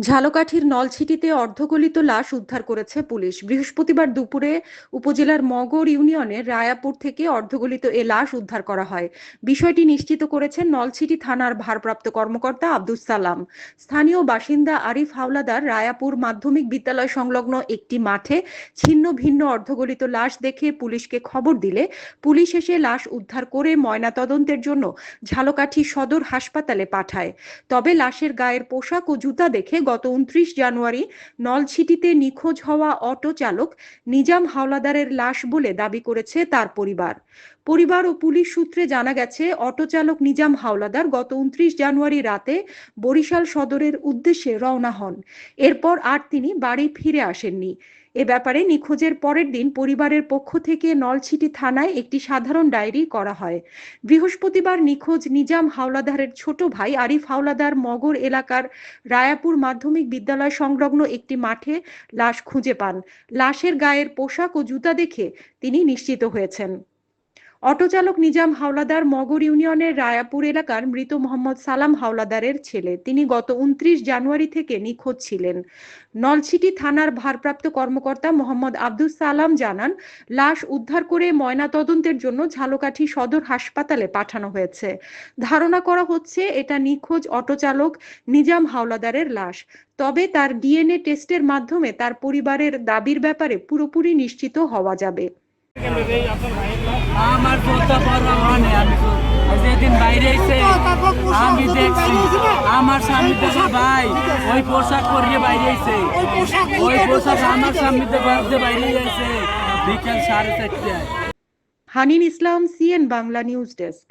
ঝালকাঠির নলছিটিতে অর্ধগলিত লাশ উদ্ধার করেছে পুলিশ। বৃহস্পতিবার দুপুরে উপজেলার মগর ইউনিয়নের রায়াপুর থেকে অর্ধগলিত এ লাশ উদ্ধার করা হয়। বিষয়টি নিশ্চিত করেছেন নলছিটি থানার ভারপ্রাপ্ত কর্মকর্তা আব্দুস সালাম। স্থানীয় বাসিন্দা আরিফ হাওলাদার রায়াপুর মাধ্যমিক বিদ্যালয় সংলগ্ন একটি মাঠে ছিন্ন ভিন্ন অর্ধগলিত লাশ দেখে পুলিশকে খবর দিলে পুলিশ এসে লাশ উদ্ধার করে ময়নাতদন্তের জন্য ঝালকাঠি সদর হাসপাতালে পাঠায়। তবে লাশের গায়ের পোশাক ও জুতা দেখে গত উনত্রিশ জানুয়ারি নলছিটিতে নিখোঁজ হওয়া অটো চালক নিজাম হাওলাদারের লাশ বলে দাবি করেছে তার পরিবার। পরিবার ও পুলিশ সূত্রে জানা গেছে, অটো চালক নিজাম হাওলাদার গত উনত্রিশ জানুয়ারি রাতে বরিশাল সদরের উদ্দেশ্যে রওনা হন। এরপর আর তিনি বাড়ি ফিরে আসেননি। এ ব্যাপারে নিখোঁজের পরের দিন পরিবারের পক্ষ থেকে নলছিটি থানায় একটি সাধারণ ডায়েরি করা হয়। বৃহস্পতিবার নিখোঁজ নিজাম হাওলাদারের ছোট ভাই আরিফ হাওলাদার মগর এলাকার রায়াপুর মাধ্যমিক বিদ্যালয় সংলগ্ন একটি মাঠে লাশ খুঁজে পান। লাশের গায়ের পোশাক ও জুতা দেখে তিনি নিশ্চিত হয়েছেন। অটোচালক নিজাম হাওলাদার মগর ইউনিয়নের রায়াপুর এলাকার মৃত মোহাম্মদ সালাম হাওলাদারের ছেলে। তিনি গত উনত্রিশ জানুয়ারি থেকে নিখোঁজ ছিলেন। নলছিটি থানার ভারপ্রাপ্ত কর্মকর্তা মোহাম্মদ আব্দুস সালাম জানান, লাশ উদ্ধার করে ময়নাতদন্তের জন্য ঝালকাঠি সদর হাসপাতালে পাঠানো হয়েছে। ধারণা করা হচ্ছে, এটা নিখোঁজ অটোচালক নিজাম হাওলাদারের লাশ। তবে তার ডিএনএ টেস্টের মাধ্যমে তার পরিবারের দাবির ব্যাপারে পুরোপুরি নিশ্চিত হওয়া যাবে। যেদিন বাইরে আমি দেখছি, আমার স্বামী দেখে ভাই, ওই পোশাক পরিয়ে বাইরে ওই পোশাক আমার স্বামী দেখে বাইরে বিকেল সাড়ে চারটায়। Hanin Islam, CN Bangla news desk.